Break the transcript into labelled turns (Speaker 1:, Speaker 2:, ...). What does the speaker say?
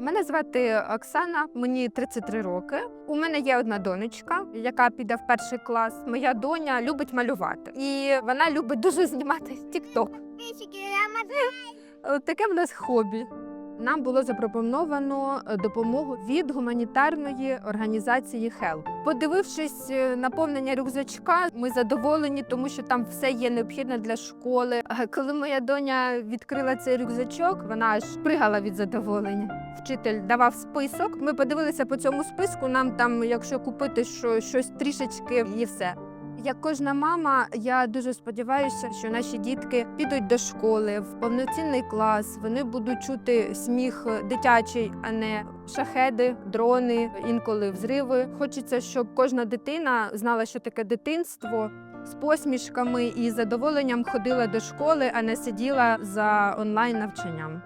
Speaker 1: Мене звати Оксана, мені 33 роки. У мене є одна донечка, яка піде в перший клас. Моя доня любить малювати, і вона любить дуже знімати TikTok. От Таке в нас хобі. Нам було запропоновано е, допомогу від гуманітарної організації HELP. Подивившись е, наповнення рюкзачка, ми задоволені, тому що там все є необхідне для школи. А Коли моя доня відкрила цей рюкзачок, вона аж пригала від задоволення. Вчитель давав список. Ми подивилися по цьому списку. Нам там, якщо купити що, щось трішечки, і все. Як кожна мама, я дуже сподіваюся, що наші дітки підуть до школи в повноцінний клас. Вони будуть чути сміх дитячий, а не шахеди, дрони, інколи взриви. Хочеться, щоб кожна дитина знала, що таке дитинство. З посмішками і задоволенням ходила до школи, а не сиділа за онлайн навчанням.